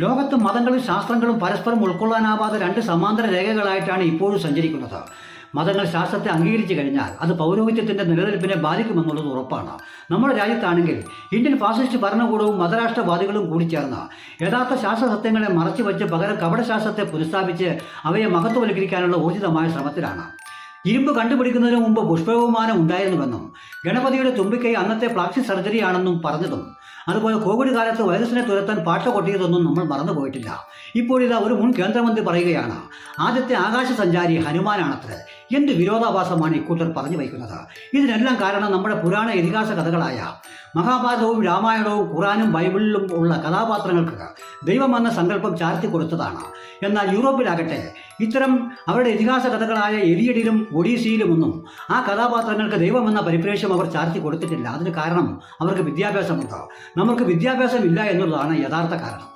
ലോകത്ത് മതങ്ങളും ശാസ്ത്രങ്ങളും പരസ്പരം ഉൾക്കൊള്ളാനാവാതെ രണ്ട് സമാന്തര രേഖകളായിട്ടാണ് ഇപ്പോഴും സഞ്ചരിക്കുന്നത്. മതങ്ങൾ ശാസ്ത്രത്തെ അംഗീകരിച്ചു കഴിഞ്ഞാൽ അത് പൗരോഹിത്യത്തിന്റെ നിലനിൽപ്പിനെ ബാധിക്കുമെന്നുള്ളത് ഉറപ്പാണ്. നമ്മുടെ രാജ്യത്താണെങ്കിൽ ഇന്ത്യൻ ഫാസിസ്റ്റ് ഭരണകൂടവും മതരാഷ്ട്രവാദികളും കൂടി ചേർന്ന് യഥാർത്ഥ ശാസ്ത്ര സത്യങ്ങളെ മറച്ചുവെച്ച് പകരം കപടശാസ്ത്രത്തെ പുനഃസ്ഥാപിച്ച് അവയെ മഹത്വവൽക്കരിക്കാനുള്ള ഊർജിതമായ ശ്രമത്തിലാണ്. ഇരുമ്പ് കണ്ടുപിടിക്കുന്നതിന് മുമ്പ് പുഷ്പവിമാനം ഉണ്ടായിരുന്നുവെന്നും ഗണപതിയുടെ തുമ്പിക്കൈ അന്നത്തെ പ്ലാസ്റ്റിക് സർജറിയാണെന്നും പറഞ്ഞതും അതുപോലെ കോവിഡ് കാലത്ത് വൈറസിനെ തുരത്താൻ പാട്ട കൊട്ടിയതൊന്നും നമ്മൾ മറന്നു പോയിട്ടില്ല. ഇപ്പോഴിതാ ഒരു മുൻ കേന്ദ്രമന്ത്രി പറയുകയാണ് ആദ്യത്തെ ആകാശ സഞ്ചാരി ഹനുമാനാണത്രേ. എന്ത് വിരോധാഭാസമാണ് ഇക്കൂട്ടർ പറഞ്ഞു വയ്ക്കുന്നത്? ഇതിനെല്ലാം കാരണം നമ്മുടെ പുരാണ ഇതിഹാസ കഥകളായ മഹാഭാരതവും രാമായണവും ഖുറാനും ബൈബിളിലും ഉള്ള കഥാപാത്രങ്ങൾക്ക് ദൈവമെന്ന സങ്കല്പം ചാർത്തി കൊടുത്തതാണ്. എന്നാൽ യൂറോപ്പിലാകട്ടെ ഇത്തരം അവരുടെ ഇതിഹാസ കഥകളായ എലിയടിലും ഒഡീസിയിലുമൊന്നും ആ കഥാപാത്രങ്ങൾക്ക് ദൈവമെന്ന പരിപ്രേക്ഷ്യം അവർ ചാർത്തി കൊടുത്തിട്ടില്ല. അതിന് കാരണം അവർക്ക് വിദ്യാഭ്യാസമുണ്ട്. നമുക്ക് വിദ്യാഭ്യാസം ഇല്ല എന്നുള്ളതാണ് യഥാർത്ഥ കാരണം.